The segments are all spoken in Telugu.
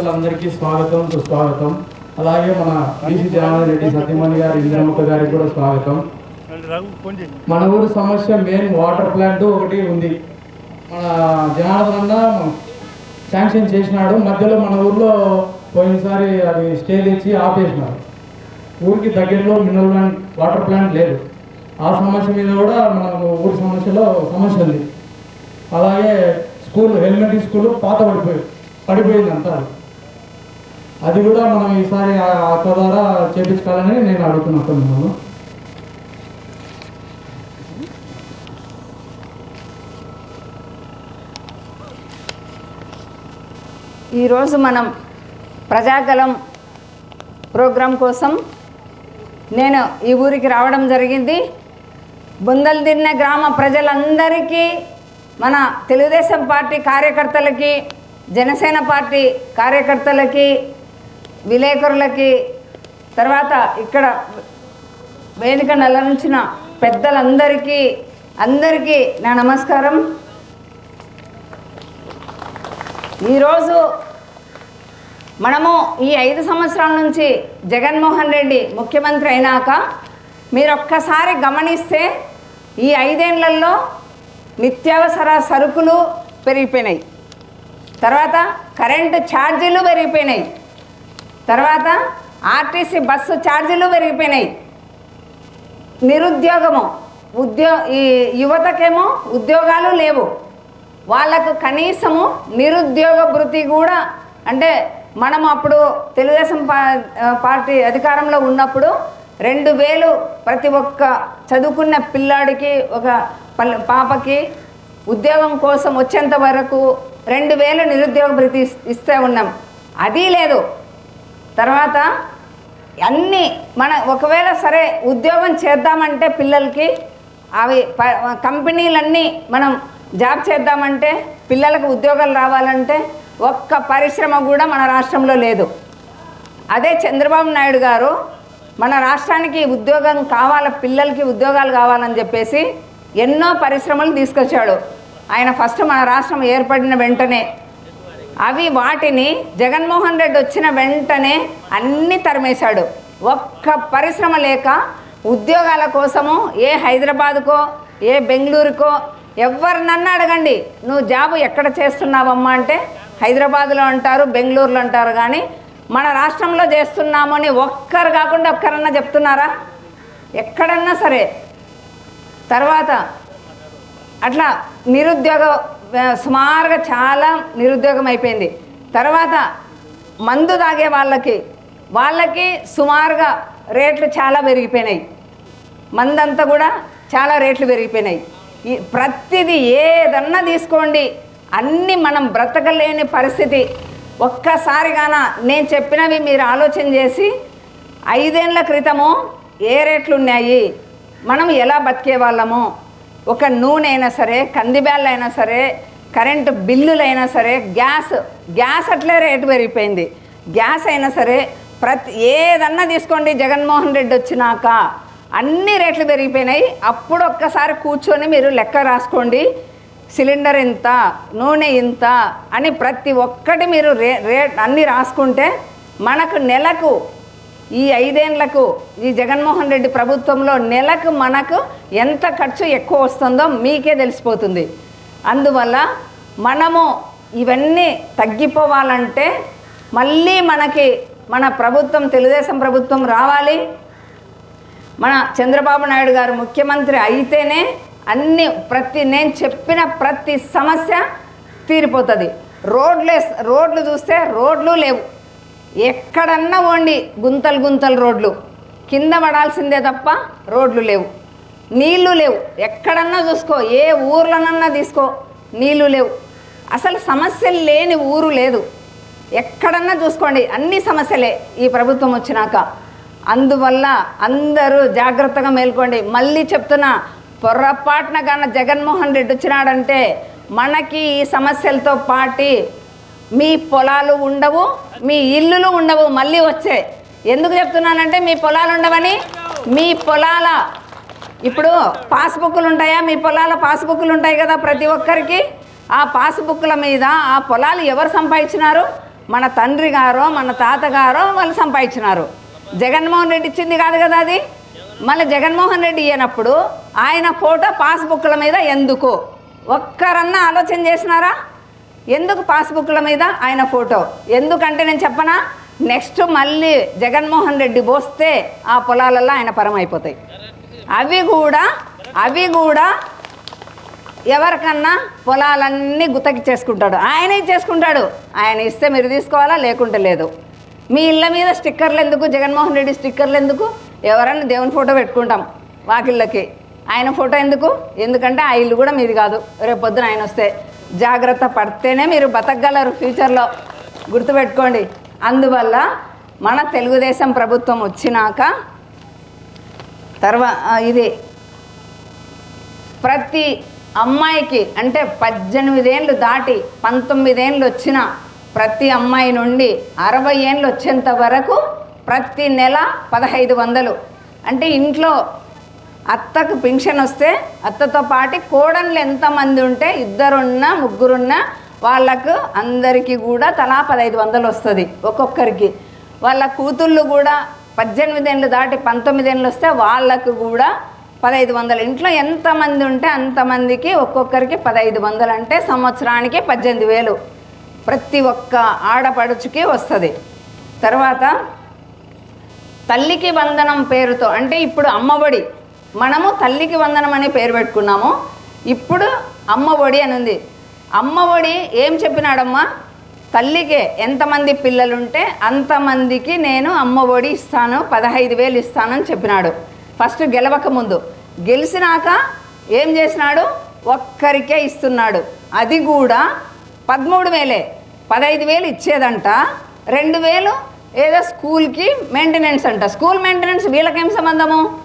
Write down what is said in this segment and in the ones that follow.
అందరికీ స్వాగతం సుస్వాగతం. అలాగే మన బీసీ జనార్దన్ రెడ్డి సత్యమణి గారి ఇంద్రముఖ గారికి కూడా స్వాగతం. మన ఊరు సమస్య మెయిన్ వాటర్ ప్లాంట్ ఒకటి ఉంది. మన జనార్దన్ అన్న శాంక్షన్ చేసినాడు. మధ్యలో మన ఊర్లో పోయినసారి అది స్టే తెచ్చి ఆపేసినారు. ఊరికి దగ్గరలో మినరల్ ప్లాంట్ వాటర్ ప్లాంట్ లేదు. ఆ సమస్య మీద కూడా మనకు ఊరి సమస్యలో సమస్య ఉంది. అలాగే స్కూల్ ఎలిమెంటరీ స్కూల్ పాత పడిపోయి పడిపోయింది అంటారు అది కూడా మనం ఈసారి అక్క ద్వారా చేపించుకోవాలని నేను అడుగుతున్నాను ఈరోజు మనం ప్రజాగలం ప్రోగ్రాం కోసం నేను ఈ ఊరికి రావడం జరిగింది. బుందల్దిన్నె గ్రామ ప్రజలందరికీ మన తెలుగుదేశం పార్టీ కార్యకర్తలకి జనసేన పార్టీ కార్యకర్తలకి విలేకరులకి తర్వాత ఇక్కడ వేదిక నలంచిన పెద్దలందరికీ అందరికీ నా నమస్కారం. ఈరోజు మనము ఈ ఐదు సంవత్సరాల నుంచి జగన్మోహన్ రెడ్డి ముఖ్యమంత్రి అయినాక మీరు ఒక్కసారి గమనిస్తే ఈ ఐదేళ్ళలో నిత్యావసర సరుకులు పెరిగిపోయినాయి. తర్వాత కరెంటు ఛార్జీలు పెరిగిపోయినాయి. తర్వాత ఆర్టీసీ బస్సు ఛార్జీలు పెరిగిపోయినాయి. నిరుద్యోగము ఉద్యో ఈ యువతకేమో ఉద్యోగాలు లేవు. వాళ్ళకు కనీసము నిరుద్యోగ భృతి కూడా అంటే మనం అప్పుడు తెలుగుదేశం పార్టీ అధికారంలో ఉన్నప్పుడు రెండు వేలు ప్రతి ఒక్క చదువుకున్న పిల్లాడికి ఒక పాపకి ఉద్యోగం కోసం వచ్చేంత వరకు రెండు వేలు నిరుద్యోగ భృతి ఇస్తే ఉన్నాం. అది లేదు. తర్వాత అన్నీ మన ఒకవేళ సరే ఉద్యోగం చేద్దామంటే పిల్లలకి అవి ప- కంపెనీలన్నీ మనం జాబ్ చేద్దామంటే పిల్లలకు ఉద్యోగాలు రావాలంటే ఒక్క పరిశ్రమ కూడా మన రాష్ట్రంలో లేదు. అదే చంద్రబాబు నాయుడు గారు మన రాష్ట్రానికి ఉద్యోగం కావాల పిల్లలకి ఉద్యోగాలు కావాలని చెప్పేసి ఎన్నో పరిశ్రమలు తీసుకొచ్చాడు. ఆయన ఫస్ట్ మన రాష్ట్రం ఏర్పడిన వెంటనే అవి వాటిని జగన్మోహన్ రెడ్డి వచ్చిన వెంటనే అన్ని తరిమేశాడు. ఒక్క పరిశ్రమ లేక ఉద్యోగాల కోసము ఏ హైదరాబాదుకో ఏ బెంగళూరుకో ఎవరినన్నా అడగండి నువ్వు జాబ్ ఎక్కడ చేస్తున్నావమ్మా? అంటే హైదరాబాద్లో అంటారు బెంగళూరులో అంటారు. కానీ మన రాష్ట్రంలో చేస్తున్నాము అని ఒక్కరు కాకుండా ఒక్కరన్నా చెప్తున్నారా? ఎక్కడన్నా సరే. తర్వాత అట్లా నిరుద్యోగ సుమారుగా చాలా నిరుద్యోగం అయిపోయింది. తర్వాత మందు తాగే వాళ్ళకి వాళ్ళకి సుమారుగా రేట్లు చాలా పెరిగిపోయినాయి. మందంతా కూడా చాలా రేట్లు పెరిగిపోయినాయి. ఈ ప్రతిదీ ఏదన్నా తీసుకోండి అన్నీ మనం బ్రతకలేని పరిస్థితి. ఒక్కసారిగాన నేను చెప్పినవి మీరు ఆలోచన చేసి ఐదేళ్ళ క్రితము ఏ రేట్లు ఉన్నాయి మనం ఎలా బతికే వాళ్ళము? ఒక నూనె అయినా సరే కందిబ్యాళ్ళు అయినా సరే కరెంటు బిల్లులైనా సరే గ్యాస్ గ్యాస్ అట్లే రేటు పెరిగిపోయింది. గ్యాస్ అయినా సరే ప్రతి ఏదన్నా తీసుకోండి జగన్మోహన్ రెడ్డి వచ్చినాక అన్ని రేట్లు పెరిగిపోయినాయి. అప్పుడు ఒక్కసారి కూర్చొని మీరు లెక్క రాసుకోండి. సిలిండర్ ఇంత నూనె ఇంత అని ప్రతి ఒక్కటి మీరు రే రేట్ అన్నీ రాసుకుంటే మనకు నెలకు ఈ ఐదేండ్లకు ఈ జగన్మోహన్ రెడ్డి ప్రభుత్వంలో నెలకు మనకు ఎంత ఖర్చు ఎక్కువ వస్తుందో మీకే తెలిసిపోతుంది. అందువల్ల మనము ఇవన్నీ తగ్గిపోవాలంటే మళ్ళీ మనకి మన ప్రభుత్వం తెలుగుదేశం ప్రభుత్వం రావాలి. మన చంద్రబాబు నాయుడు గారు ముఖ్యమంత్రి అయితేనే అన్ని ప్రతి నేను చెప్పిన ప్రతి సమస్య తీరిపోతుంది. రోడ్లే రోడ్లు చూస్తే రోడ్లు లేవు. ఎక్కడన్నా పోండి గుంతలు గుంతలు రోడ్లు. కింద పడాల్సిందే తప్ప రోడ్లు లేవు. నీళ్ళు లేవు. ఎక్కడన్నా చూసుకో ఏ ఊర్లోనన్నా తీసుకో నీళ్ళు లేవు. అసలు సమస్యలు లేని ఊరు లేదు. ఎక్కడన్నా చూసుకోండి అన్ని సమస్యలే ఈ ప్రభుత్వం వచ్చినాక. అందువల్ల అందరూ జాగ్రత్తగా మేల్కోండి. మళ్ళీ చెప్తున్నా పొర్రపాటున గాన జగన్మోహన్ రెడ్డి వచ్చినాడంటే మనకి ఈ సమస్యలతో పాటి మీ పొలాలు ఉండవు మీ ఇల్లులు ఉండవు మళ్ళీ వచ్చే. ఎందుకు చెప్తున్నానంటే మీ పొలాలు ఉండవని? మీ పొలాల ఇప్పుడు పాస్బుక్లు ఉంటాయా మీ పొలాల పాస్బుక్లు ఉంటాయి కదా ప్రతి ఒక్కరికి. ఆ పాస్బుక్ల మీద ఆ పొలాలు ఎవరు సంపాదించినారు? మన తండ్రి గారో మన తాతగారో వాళ్ళు సంపాదించినారు. జగన్మోహన్ రెడ్డి ఇచ్చింది కాదు కదా అది? మళ్ళీ జగన్మోహన్ రెడ్డి ఇయ్యనప్పుడు ఆయన ఫోటో పాస్బుక్ల మీద ఎందుకు? ఒక్కరన్నా ఆలోచన చేసినారా? ఎందుకు పాస్బుక్ల మీద ఆయన ఫోటో? ఎందుకంటే నేను చెప్పనా? నెక్స్ట్ మళ్ళీ జగన్మోహన్ రెడ్డి పోస్తే ఆ పొలాలలో ఆయన పరం అయిపోతాయి అవి కూడా అవి కూడా ఎవరికన్నా పొలాలన్నీ గుత్తకి చేసుకుంటాడు. ఆయనే చేసుకుంటాడు. ఆయన ఇస్తే మీరు తీసుకోవాలా? లేకుంటే లేదు. మీ ఇళ్ళ మీద స్టిక్కర్లు ఎందుకు? జగన్మోహన్ రెడ్డి స్టిక్కర్లు ఎందుకు? ఎవరన్నా దేవుని ఫోటో పెట్టుకుంటాం వాకిళ్ళకి. ఆయన ఫోటో ఎందుకు? ఎందుకంటే ఆ ఇల్లు కూడా మీది కాదు. రేపు పొద్దున ఆయన వస్తే జాగ్రత్త పడితేనే మీరు బతకగలరు ఫ్యూచర్లో. గుర్తుపెట్టుకోండి. అందువల్ల మన తెలుగుదేశం ప్రభుత్వం వచ్చినాక తర్వా ఇది ప్రతి అమ్మాయికి అంటే పద్దెనిమిదేళ్ళు దాటి పంతొమ్మిదేళ్ళు వచ్చిన ప్రతి అమ్మాయి నుండి అరవై ఏళ్ళు వచ్చేంత వరకు ప్రతి నెల పదహైదు వందలు. అంటే ఇంట్లో అత్తకు పింఛన్ వస్తే అత్తతో పాటు కోడన్లు ఎంతమంది ఉంటే ఇద్దరున్నా ముగ్గురున్నా వాళ్ళకు అందరికీ కూడా తలా పదహైదు వందలు వస్తుంది ఒక్కొక్కరికి. వాళ్ళ కూతుళ్ళు కూడా పద్దెనిమిది ఏళ్ళు దాటి పంతొమ్మిది ఏళ్ళు వస్తే వాళ్ళకు కూడా పదహైదు వందలు. ఇంట్లో ఎంతమంది ఉంటే అంతమందికి ఒక్కొక్కరికి పదహైదు వందలు అంటే సంవత్సరానికి పద్దెనిమిది వేలు. ప్రతి ఒక్క ఆడపడుచుకి వస్తుంది. తర్వాత తల్లికి వందనం పేరుతో అంటే ఇప్పుడు అమ్మఒడి మనము తల్లికి వందనం అనే పేరు పెట్టుకున్నాము. ఇప్పుడు అమ్మఒడి అని ఉంది. అమ్మఒడి ఏం చెప్పినాడమ్మా? తల్లికే ఎంతమంది పిల్లలుంటే అంతమందికి నేను అమ్మఒడి ఇస్తాను పదహైదు వేలు ఇస్తానని చెప్పినాడు. ఫస్ట్ గెలవక ముందు. గెలిచినాక ఏం చేసినాడు? ఒక్కరికే ఇస్తున్నాడు. అది కూడా పదమూడు వేలే. పదహైదు వేలు ఇచ్చేదంట. రెండు వేలు ఏదో స్కూల్కి మెయింటెనెన్స్ అంట. స్కూల్ మెయింటెనెన్స్ వీళ్ళకేం సంబంధము?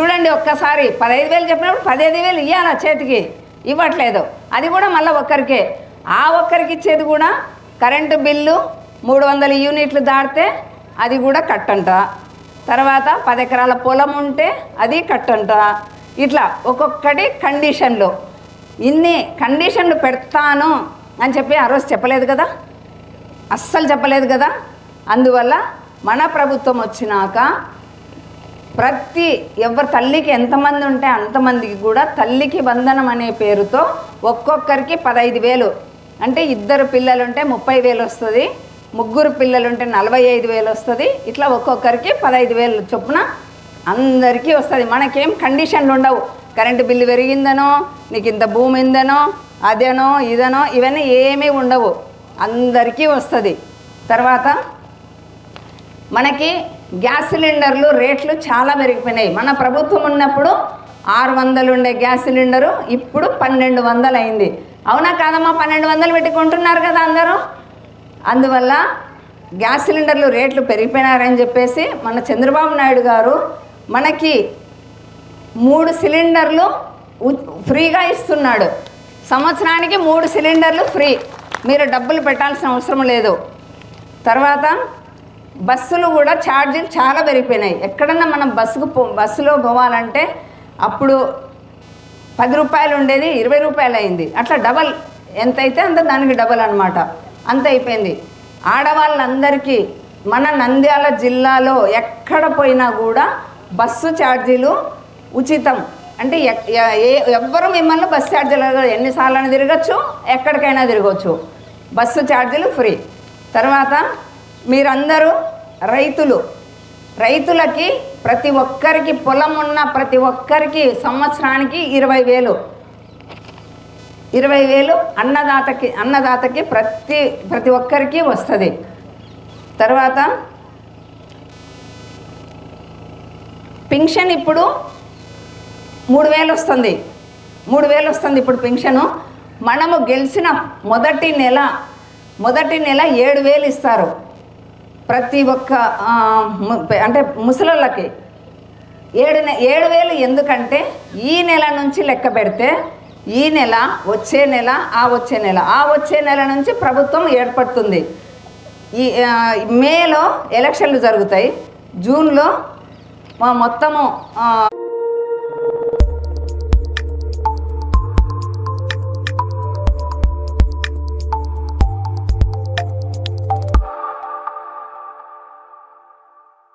చూడండి ఒక్కసారి. పదహైదు వేలు చెప్పినప్పుడు పదహైదు వేలు ఇవ్వాలా చేతికి. ఇవ్వట్లేదు. అది కూడా మళ్ళీ ఒక్కరికే. ఆ ఒక్కరికి ఇచ్చేది కూడా కరెంటు బిల్లు మూడు వందల యూనిట్లు దాటితే అది కూడా కట్టంట. తర్వాత పది ఎకరాల పొలం ఉంటే అది కట్టంట. ఇట్లా ఒక్కొక్కటి కండిషన్లు. ఇన్ని కండిషన్లు పెడతాను అని చెప్పి ఆ రోజు చెప్పలేదు కదా? అస్సలు చెప్పలేదు కదా? అందువల్ల మన ప్రభుత్వం వచ్చినాక ప్రతి ఎవరి తల్లికి ఎంతమంది ఉంటే అంతమందికి కూడా తల్లికి వందనం అనే పేరుతో ఒక్కొక్కరికి పదహైదు వేలు. అంటే ఇద్దరు పిల్లలుంటే ముప్పై వేలు వస్తుంది ముగ్గురు పిల్లలుంటే నలభై ఐదు వేలు వస్తుంది ఇట్లా ఒక్కొక్కరికి పదహైదు వేలు చొప్పున అందరికీ వస్తుంది. మనకేం కండిషన్లు ఉండవు. కరెంటు బిల్లు పెరిగిందనో నీకు ఇంత భూమి ఉందనో అదేనో ఇదనో ఇవన్నీ ఏమీ ఉండవు. అందరికీ వస్తుంది. తర్వాత మనకి గ్యాస్ సిలిండర్లు రేట్లు చాలా పెరిగిపోయినాయి. మన ప్రభుత్వం ఉన్నప్పుడు ఆరు వందలు ఉండే గ్యాస్ సిలిండరు ఇప్పుడు పన్నెండు వందలు అయింది అవునా కాదమ్మా? పన్నెండు వందలు పెట్టుకుంటున్నారు కదా అందరూ. అందువల్ల గ్యాస్ సిలిండర్లు రేట్లు పెరిగిపోయినారని చెప్పేసి మన చంద్రబాబు నాయుడు గారు మనకి మూడు సిలిండర్లు ఫ్రీగా ఇస్తున్నాడు. సంవత్సరానికి మూడు సిలిండర్లు ఫ్రీ. మీరు డబ్బులు పెట్టాల్సిన అవసరం లేదు. తర్వాత బస్సులు కూడా ఛార్జీలు చాలా పెరిగిపోయినాయి. ఎక్కడన్నా మనం బస్సుకు పో బస్సులో పోవాలంటే అప్పుడు పది రూపాయలు ఉండేది ఇరవై రూపాయలు అయింది. అట్లా డబల్ ఎంత అయితే అంత దానికి డబల్ అనమాట అంత అయిపోయింది. ఆడవాళ్ళందరికీ మన నంద్యాల జిల్లాలో ఎక్కడ పోయినా కూడా బస్సు ఛార్జీలు ఉచితం. అంటే ఎ- ఏ- ఎవ్వరు మిమ్మల్ని బస్సు ఛార్జీలు అడగరు. ఎన్నిసార్లు తిరగచ్చు ఎక్కడికైనా తిరగచ్చు. బస్సు ఛార్జీలు ఫ్రీ. తర్వాత మీరందరూ రైతులు. రైతులకి ప్రతి ఒక్కరికి పొలం ఉన్న ప్రతి ఒక్కరికి సంవత్సరానికి ఇరవై వేలు. ఇరవై వేలు అన్నదాతకి అన్నదాతకి ప్రతి ప్రతి ఒక్కరికి వస్తుంది. తర్వాత పింఛన్ ఇప్పుడు మూడు వేలు వస్తుంది. మూడు వేలు వస్తుంది ఇప్పుడు పింఛను. మనము గెలిచిన మొదటి నెల మొదటి నెల ఏడు వేలు ఇస్తారు. ప్రతి ఒక్క అంటే ముసలోళ్ళకి ఏడు నె- ఏడు వేలు ఎందుకంటే ఈ నెల నుంచి లెక్క పెడితే ఈ నెల వచ్చే నెల ఆ వచ్చే నెల ఆ వచ్చే నెల నుంచి ప్రభుత్వం ఏర్పడుతుంది. ఈ మేలో ఎలక్షన్లు జరుగుతాయి. జూన్లో మొత్తము